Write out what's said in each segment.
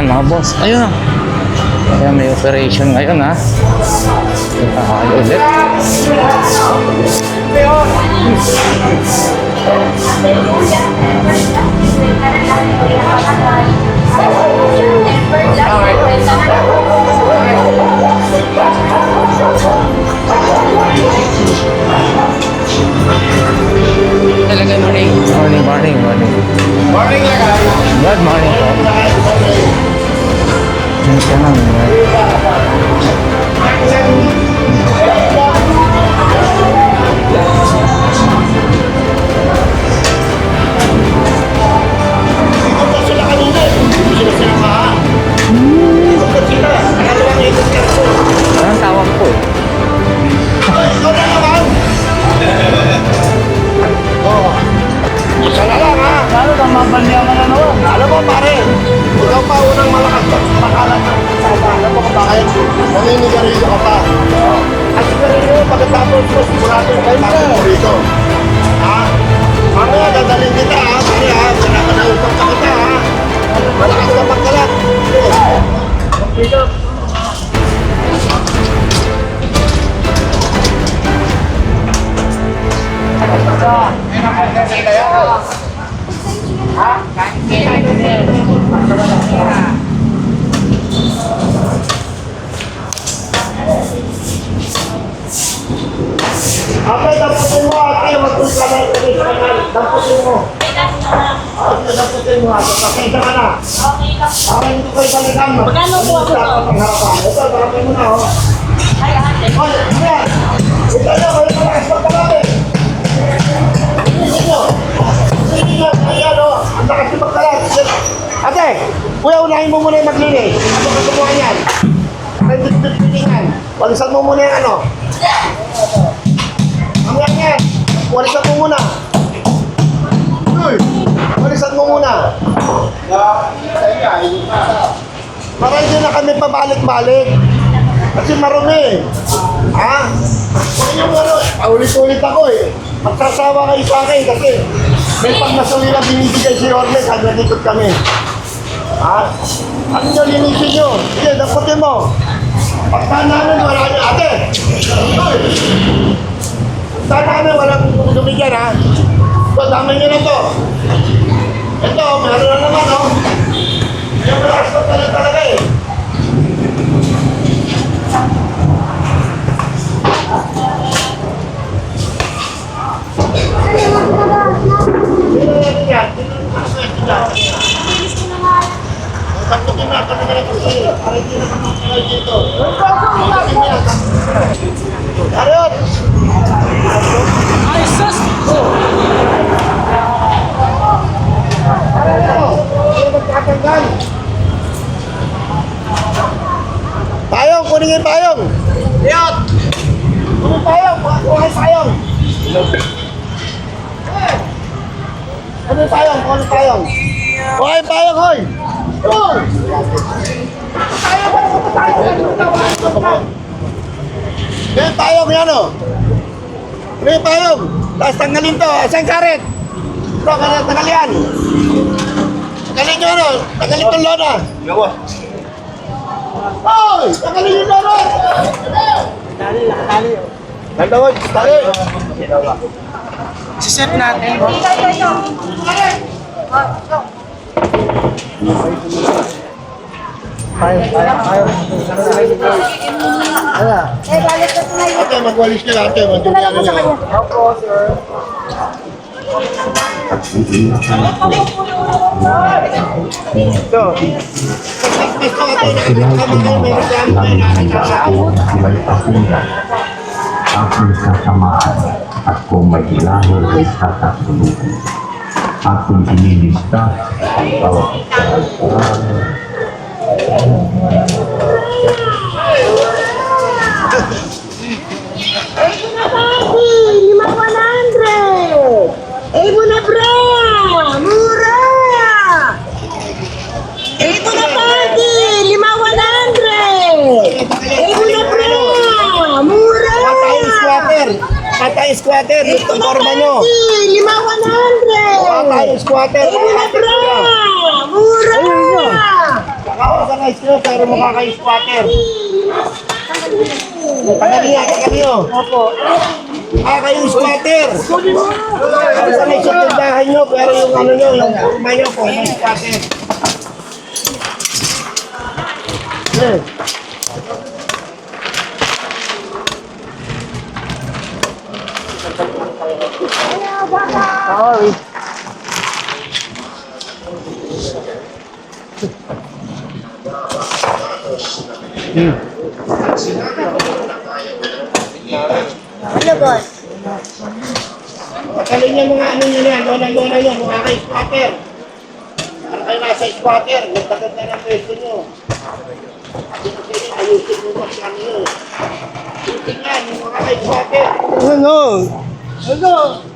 Ayan mga boss. Ayun. Ayan may operation ngayon ha. Punta tayo ulit. Talaga morning. Morning, morning, morning. Morning lang ah. Good morning po. Minsan lang. eh. Ate, damputin mo ate, magpunta ka na ito sa kanal. Damputin mo. Ate, damputin mo ate. Pasensya ka na. Okay ka. Para hindi ko ibalikan mo. Magkano po ako to? Pagharapan. Ito, damputin mo na oh. Ay, ate. Hoy, ayan. Ito na, kayo malakas magkalapit. Ito. Ito. Ayan oh. Ang lakas yung magkalapit. Ate, kuya, unahin mo muna yung maglinis. Ano ka gumawa yan? May dipdip-dipingan. Walisan mo muna yung ano. Mamaya yan. Walisan mo muna. Uy, walisan mo muna. Para hindi na kami pabalik-balik. Kasi marumi. Ha? Huwag yung ano, paulit-ulit ako eh. Magsasawa kayo sa akin kasi may pagmasuli na binibigay si Orle kaya nandikot kami. Ha? Ano nyo linisin nyo? Sige, daputin mo. Pagka namin wala nyo, ate! Pagka namin walang dumigyan ha? Ito, dami nyo na to. Ito, meron na naman oh. Yung talaga talaga eh. Sino yan yan? Sino yung mga yan? Taputin na kami na kasi para hindi na kami dito. Taputin niya. Arot! Ay, sus! Payong, kunin yung payong. Iyot! Kunin payong, kunin yung payong. Kunin yung payong, kunin yung payong. Kunin yung payong, hoy! Hoy! Kunin yung payong yan, oh. Yung payong. Tapos tanggalin to. Asan karet? Ito, karet, tanggal yan. Tanggalin nyo, ano? Tanggalin tong lona. Gawa. Hoy! Tanggalin yung lona! Tali, nakatali. Nandawag, tali. Siset natin. Ate, magwalis ka ate. Madumi ano nyo. Ito. Gusto ka ito. May reklamo kayo na may pakulan, aking sasamahan at kung may ilahol ay sasasunod. Aking inilista ang bawat parang Ego na pati! Lima 100! Ego na bra! Mura! Ego na pati! Lima 100! Ego na bra! Mura! Patay squatter. Patay squatter. Ito na forma nyo. Lima 100! Patay squatter. Ego na bra! Mura! Saka ayos nyo, pero makaka-squatter. Tagali nga, tagali nyo. Opo. Ah, kayong squatter. Sabi sa may tindahan nyo, pero yung ano nyo, yung kurma nyo po, yung squatter. Eh. Sorry. Ano, boss? Patalim niya mga ano nyo yan, lona-lona nyo, mga kay squatter. Para kayo nasa squatter, ganda-ganda ng pwesto nyo. Ayusin mo ba siya nyo. Yan, yung mga kay squatter. Ano? Ano?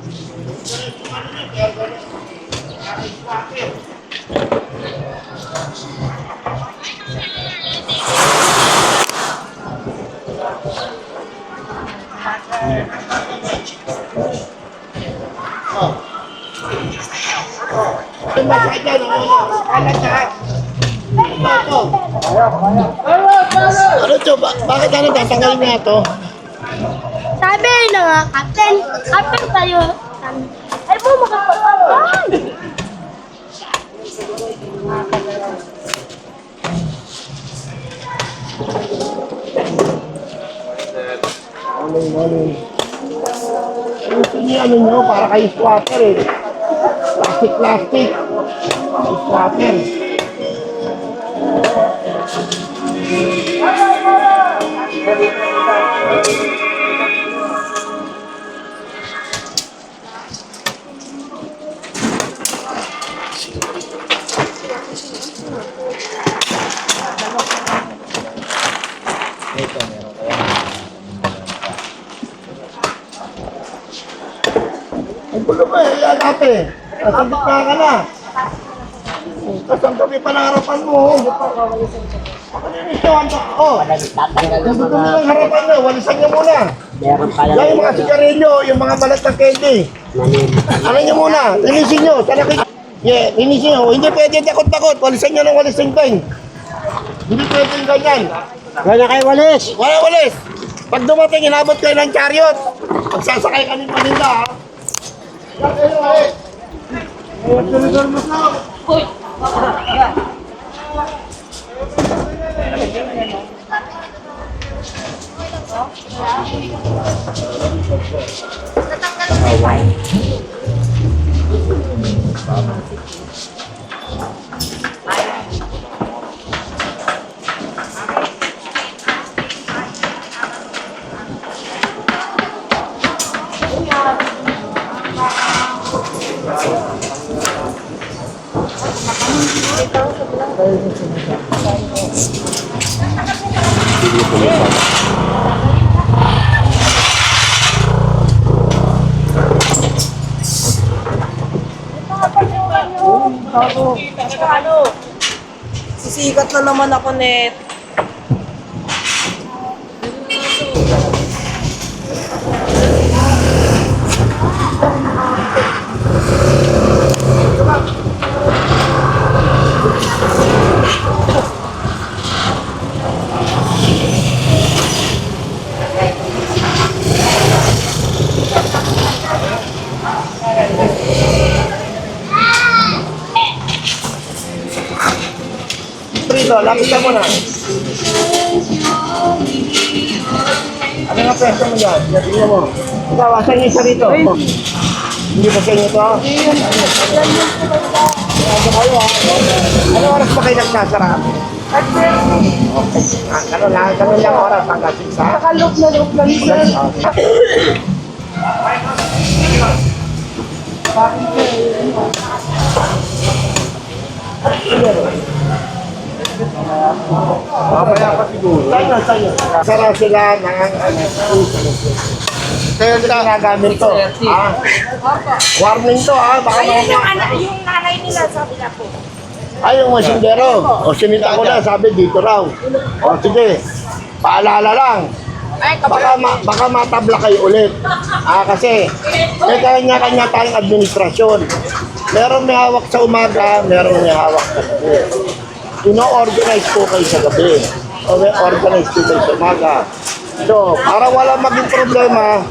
Yung masakit yan, ano? Kalat. Ito, ito. Ano ito? Ba- bakit ano tatanggalin niya ito? Sabi na nga, Captain, Captain tayo. Ay mo, makapagpapay! Morning, morning. Ayusin niyo ano nyo, para kayo squatter eh. Plastic, plastic. Squatter. Ang gulo mo eh, yan ate. Nasa gitna ka na. Tapos ang gabi pa ng harapan mo. Pakalinis nyo, ano? Oh. Ang gulo mo ng harapan mo, walisan nyo muna. Yan yung mga sigarilyo, yung mga balat ng candy. Ano nyo muna, linisin nyo. Sana kayo. Yeah, linisin nyo. Hindi pwede takot-takot. Walisan nyo ng walis ng peng. Hindi pwede ganyan. Wala kayo walis. Wala walis. Pag dumating, inabot kayo ng chariot. Magsasakay ka ng paninda, ha? Tuloy-tuloy mo na. Naman ako net. Prito, lapit ka muna. Ano nga pwesto mo dyan? Yan, tingnan mo. Ikaw, asan yung isa rito? Hindi ba sa inyo to? Ano kayo, ha? Ano oras pa kayo nagsasara? Okay. Ah, ganun lang, ganun lang oras hanggang 6 ha? Nakalok na loob lang sir. Mamaya pa siguro. Sa'yo, sa'yo. Sara sila ng Kaya hindi ginagamit to. Ha? Warning to ha. Baka Ayun yung, ana, yung nanay nila sabi na po. Ay, yung masindero. O, sinita ko na. Sabi dito raw. O, sige. Paalala lang. Baka, ma baka matabla kayo ulit. Ah, kasi may kanya-kanya tayong administrasyon. Meron may hawak sa umaga, meron may hawak sa gabi. Ino-organize po kayo sa gabi. Okay, organize po kayo sa umaga. So, para wala maging problema,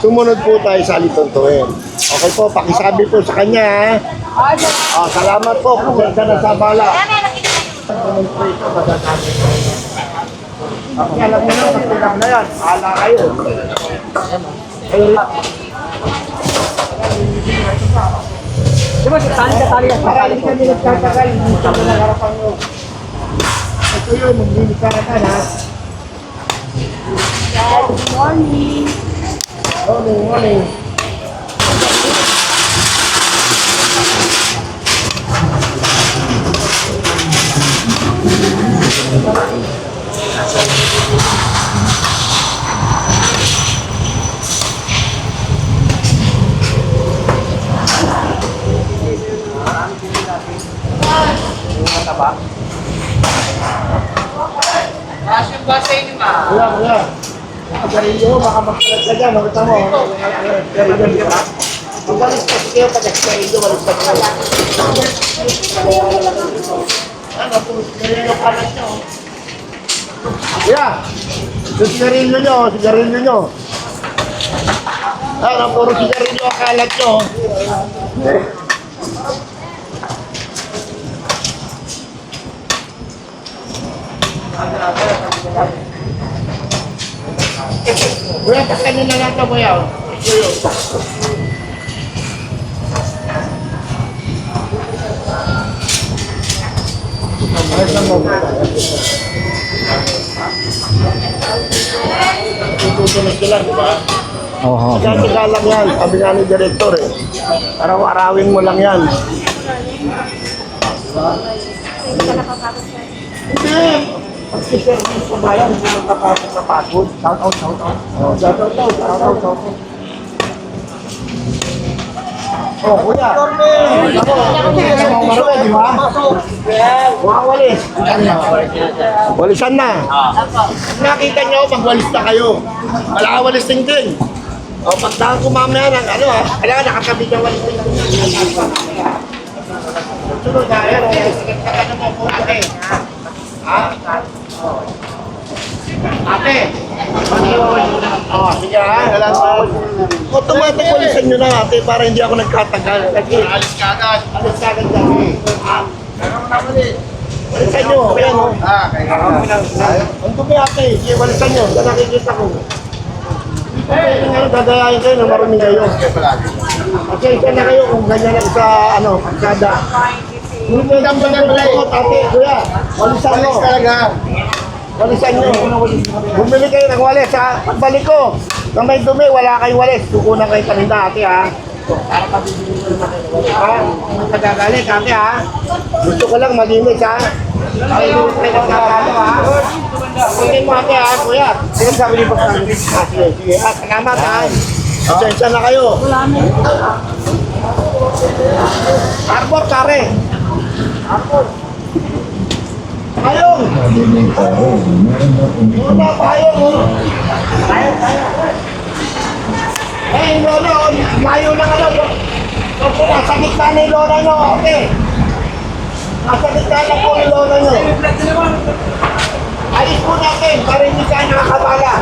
sumunod po tayo sa alituntuin. Okay po, pakisabi po sa kanya. Ah, salamat po, pasensya na sa bala. Alam mo na, magtilang na yan. Bahala kayo. Kayo rin. Para hindi kami nagtatagal, hindi kami nagarapan nyo. Ito yun, maglinis ka na ha. Morning. Morning, morning. Kuya, kuya. Pagarilyo, baka magkalat ka dyan. Makita mo. Pagarilyo, di ba? Magalis ka kayo pag pagarilyo, walis ka kayo. Ano sigarilyo kalat nyo. Kuya, yung sigarilyo nyo, sigarilyo nyo. Ano, puro sigarilyo ang kalat nyo. Kuya, pakanin na lang ito, kuya. Ayos lang mo. Tututunog sila, di ba? Oo. Kaya lang yan, sabi nga ni Director eh. Araw-arawin mo lang yan. Hindi. Pag-service ko ba yan, hindi kapasok na pagod. Shout out, shout out. Oh, shout out, shout out, shout out, shout out. Oh, kuya. Ako, hindi ka naman marami, di ba? Mga walis. Walisan na. Nakita niyo, magwalis na kayo. Wala ka walis ting ting. O, pagdahan ko mamaya ng ano ha, kailangan nakakabit yung walis ting. Sunod na, ayan, eh, sige, ano mo po, ate. Ha? Ate. Oh, sige ha. Automatic walisan nyo na ate para hindi ako nagkatagal. Kasi, alis ka agad. Alis ka agad dami. Walisan nyo, ayan o. Ah, kaya Ang dumi ate, sige, walisan nyo. Yan nakikita ko. Okay, kung ano, gagayahin kayo na marunong kayo. Kasi isa na kayo kung ganyan lang sa, ano, pagkada. Hindi mo yung ko, ate, kuya. Walisan mo. Walisan nyo. Bumili kayo ng walis, ha? Pagbalik ko, na may dumi, wala kayong walis. Kukunan kayo paninda, ate, ha? Para pabibili ko naman kayo ng walis, ha? Magagalit, ate, ha? Gusto ko lang malinis, ha? Ay, kayo nagkakalo, ha? Sige mo, ate, ha? Kuya, sige sabi ni Pagkakas. Ah, sige, sige. Ah, salamat, ha? Pasensya na kayo. Arbor, pare. Arbor. Ayong! Muna payong, oh. Payong, payong. Eh, lolo, layo na ka lang. Opo, nasa gitna ni lola nyo, okay. Nasa gitna na po ni lola nyo. Ayos po natin, para hindi tayo nakakabala.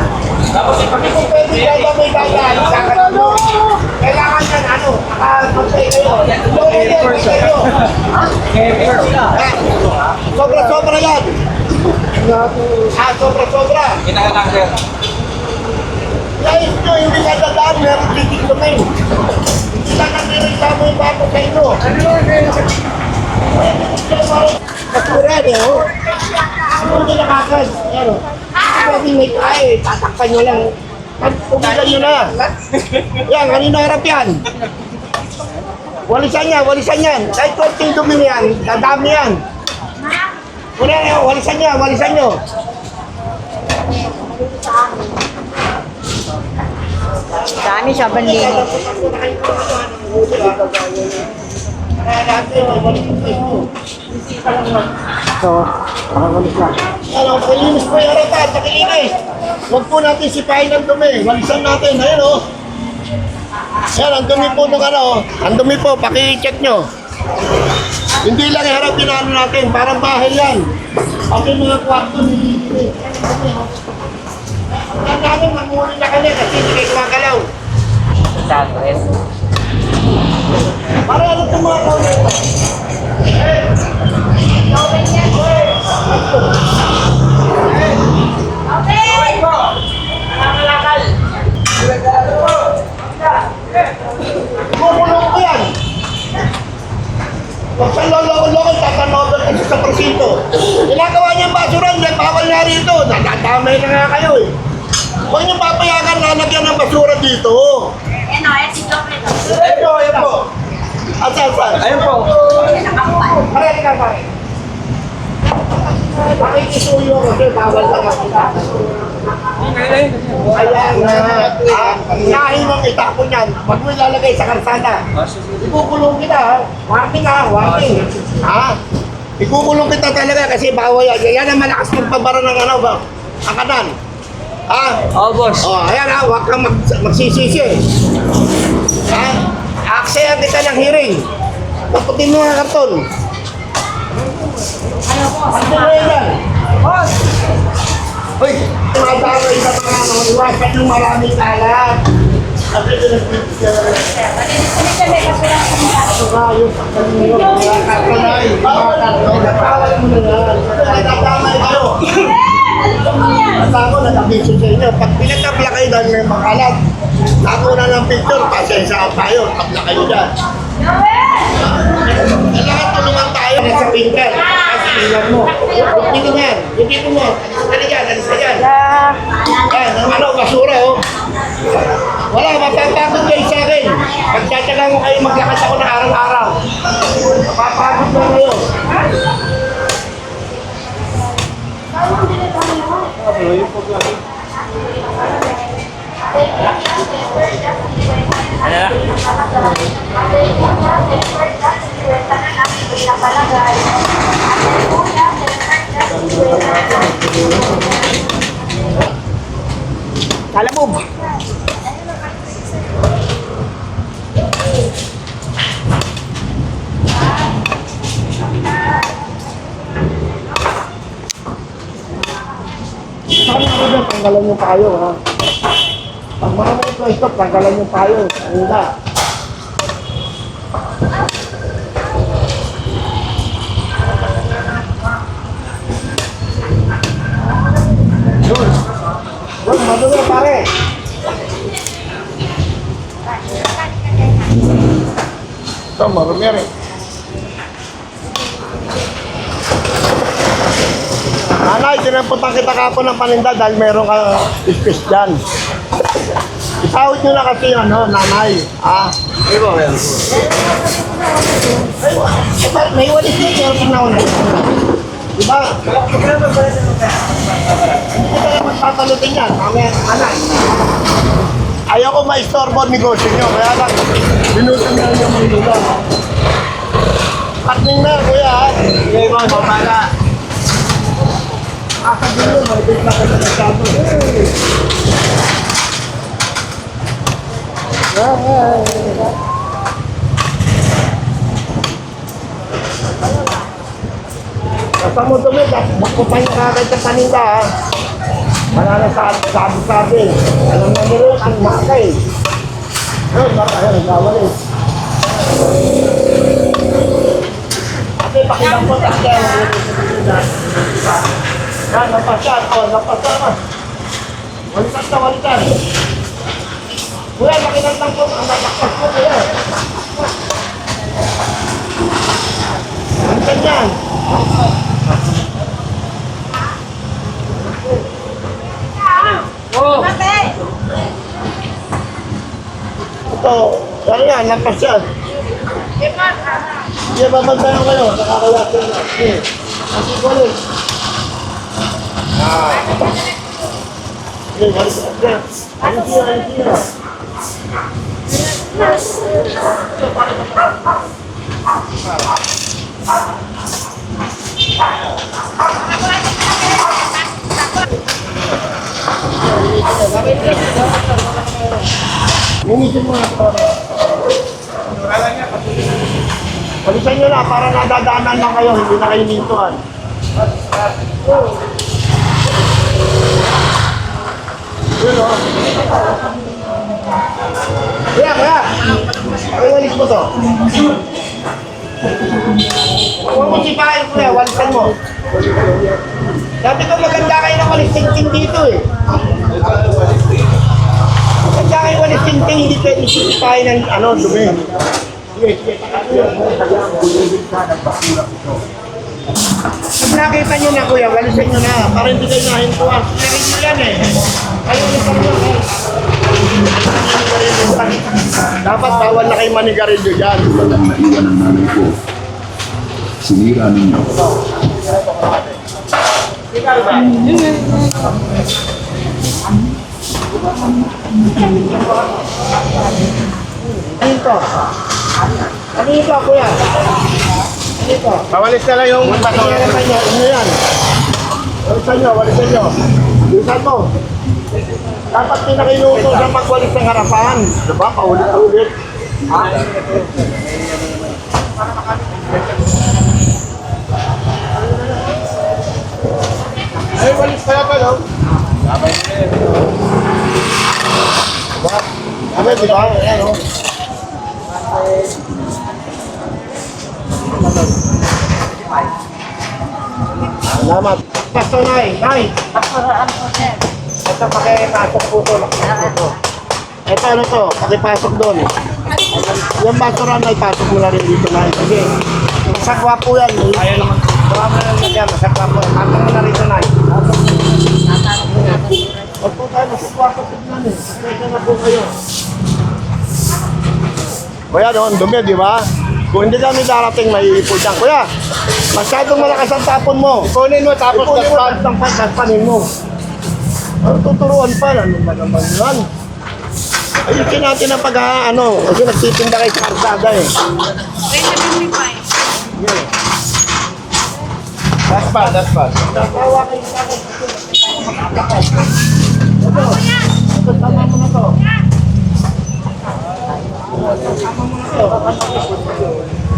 Hindi po pwede kayo may dadaan sa. Kailangan yan, ano, nakapagpay kayo. Lola nyo, kayo. Eh, Sobra-sobra yan. Ah, sobra-sobra. Guys, nyo, hindi ka dadaan, meron titik domain. Hindi ka nagre-reklamo yung bago sa inyo. Basura niyo, oh. Hindi na kagad. Ayan, oh. Pwede may eh. tatakpan nyo lang. Pugilan nyo na. Yan, kanino harap yan? Walisan yan, walisan yan. Kahit konting dumi yan, dadami yan. Wala na, walisan niya, walisan nyo. Dami siya, bandini. So, makakalis lang. Ano, kalinis po yung harapan, pakilinis. Huwag po natin sipahin ng dumi. Walisan natin, ayun o. Yan, ang dumi po nung ano, ang dumi po, paki-check nyo. Hindi lang harap pinano natin, parang bahay yan. Pati mga kwarto ni Ang namin, mamuli na kami kasi hindi kayo gumagalaw. Para ano itong mga tao nito? Kukulong ko yan. Pag sa lolo-lolo, tatanobel kasi sa presinto. Ginagawa niya yung basura, hindi bawal nga rito. Natatamay na nga kayo eh. Huwag niyo papayagan lalagyan ng basura dito. Ano, eh, si Joker. Ito, ito. Asan, asan? Ayun po. Pare, ka, pare. Pakikisuyo kasi bawal ka makita. Ayan na. Ah, Inahin mong itapon yan. Huwag mo ilalagay sa karsada. Ikukulong kita ha. Warning ha, warning. Ha? Ikukulong kita talaga kasi bawal yan. Yan ang malakas magpabara ng ano ba? Ang kanan. Ha? Oo, boss. Oh, ayan ha, huwag kang mag magsisisi. Ha? Aksaya kita ng hearing. Taputin mo ang karton. Ano mo yan? Boss! Hoy! Mga damay sa mga ano, iwasan yung maraming kalat. Kasi pinagbibigyan. Ito nga, yung yun. Mga katanay, mga karton. Bawal mo na yan. Nagdadamay kayo. At ako, nag-abiso sa inyo. Pag pinatabla kayo dahil may makalat, nakuna ng picture, pasensya tayo, tabla kayo dyan. Kailangan tulungan tayo sa pinker. Kasi tingnan mo. Yan. Dito mo. Alis ka na dyan. Alis ka dyan. Yan. Ang ano, basura oh. Wala, mapapagod kayo sa akin. Pagtsatsaga mo kayo, maglakad ako na araw-araw. Mapapagod na kayo. Kalamog. Saan Tanggalan niyo tayo, ha? Pag mga may stop, tanggalan niyo tayo. Hindi. Yun. Yun, madumi, pare. Ito, marumi rin. Tinamputan kita kapon ng paninda dahil meron ka space dyan. Isahod nyo na kasi ano, nanay. Ah. Ay, ba, Ay, ba't may walis na pero pinauna. Diba? Hindi ka lang magtatalutin yan. Mamaya, nanay. Ayaw ko ma-istorbo ang negosyo nyo. Kaya lang, binutan na yung mga nila. Patning na, kuya. Sige, ko, mamala. Akasin mo, may na ka na nagsabi. Basta mo dumi, magkupahin ka agad sa paninda ha. Wala na sabi, sabi, sabi. Alam na nila ang maka eh. Ayun, baka, ayun, nagawal eh. Ate, pakilang po tayo. Yan, napasyan. O, napasyan na. Walikan na, walikan. Kuya, pakilang lang po. Ang napakas po, kuya. Walikan yan. Ito, ano yan, napasyan. Hindi, babantayan kayo. Nakakayasin na. Kasi ko ka. Sige. Alis niya, alis niya. Linisin mo na ito. Palisan nyo na para nadadaanan lang kayo, hindi na kayo nintuan. Yun o. Kuya, kuya! Ay, walis mo to. Huwag mo sipahin, kuya. Walisan mo. Sabi ko maganda kayo ng walis tingting dito eh. Maganda kayo walis tingting, hindi pwede sipahin ng ano, dumi. Sige, sige. Pag nakita nyo na kuya, walisan nyo na. Para hindi kayo nahintuan. Sigarin nyo yan eh. Dapat bawal na kayo manigarilyo dyan. Walang naiwan ang nanay ko. Sinira ninyo. Ano ito? Ano ito, kuya? Ano ito? Pawalis na lang yung yan? Ano yan? Walisan nyo, walisan nyo. Walisan mo. Dapat pinakinuso sa magwalis ng harapan. Diba? Paulit-ulit. Ay, walis pala pa, no? Ano, di ba? Ayan, o. Salamat. Pastor Nay, Nay. Pasuraan po, sir. Ito, pakipasok po ito. Ito. Ito, ano to? Pakipasok doon. Yung basuran na ipasok mo na rin dito na. Sige. Masakwa po yan. Ayaw naman. Gawa mo na lang yan. Masakwa po. Pasok mo na rito na. Huwag po tayo masakwa po tignan eh. Pasensya na po kayo. Kuya, doon, dumi, di ba? Kung hindi kami darating, may ipod yan. Kuya, masyadong malakas ang tapon mo. Kunin mo tapos Ipunin mo, daspan. tapos daspanin mo. Ano tuturuan pa? Ano ba naman yan? Ayusin natin ang pag ano, kasi nagtitinda kay sa karsada eh. Daspan, daspan. Nakawa kayo sa akin. Ito, ito, tama mo na to. Tama mo na to.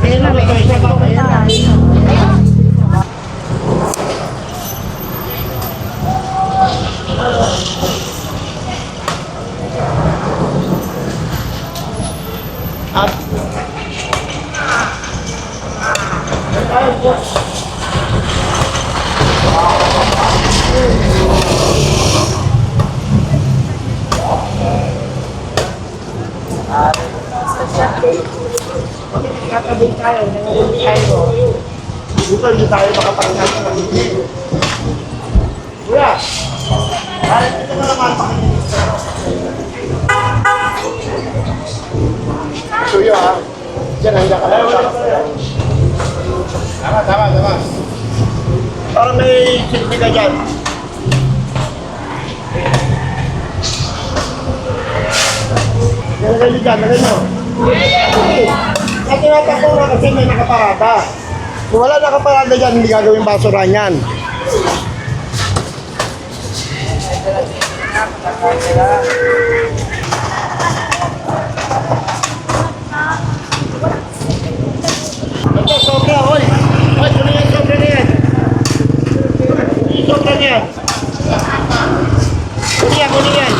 Ayan na, may kaisa ba? Ayan na. At Katabi tayo, nangyayari tayo. Hindi tayo makapagkat ng hindi. Kuya, Suyo ha. Diyan, handa ka lang. Tama, tama, tama. Para may silbi ka dyan. Nalagay niyo dyan, nalagay niyo. At tinatakbo nga kasi may nakaparada. Kung wala nakaparada dyan, hindi gagawin basura niyan. Ito, sobra, hoy. Hoy, kunin sobra na yan. Sobra na yan. Kunin yan, kunin yan.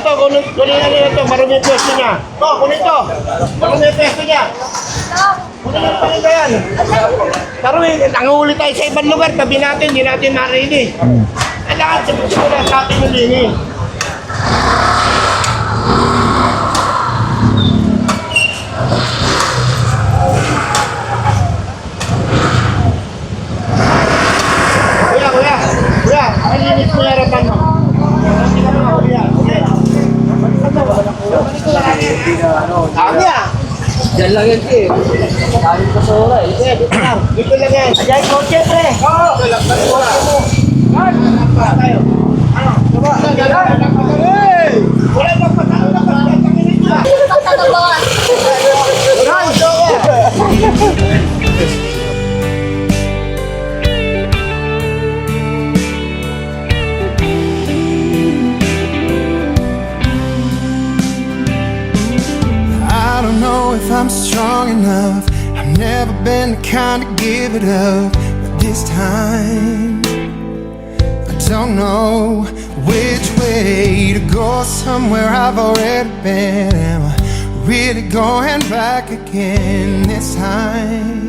Ito, kunin, kunin yan ito. Marumi yung pwesto niya. Ito, kunin ito. Marumi yung pwesto niya. Marumi, nanguhuli tayo sa ibang lugar. Tabi natin, hindi natin marinig. Kailangan simula sa atin yung linis. Kuya, kuya, kuya, malinis mo yung harapan mo. Hindi ka mga kuya. Sige. Dami ah. Diyan lang yan, eh. Dahil sa sora, eh. Dito lang. Dito lang yan. Ajay ko, siyempre. Oo. Tayo. Ano? Diba? Hey! But this time I don't know which way to go. Somewhere I've already been. Am I really going back again this time?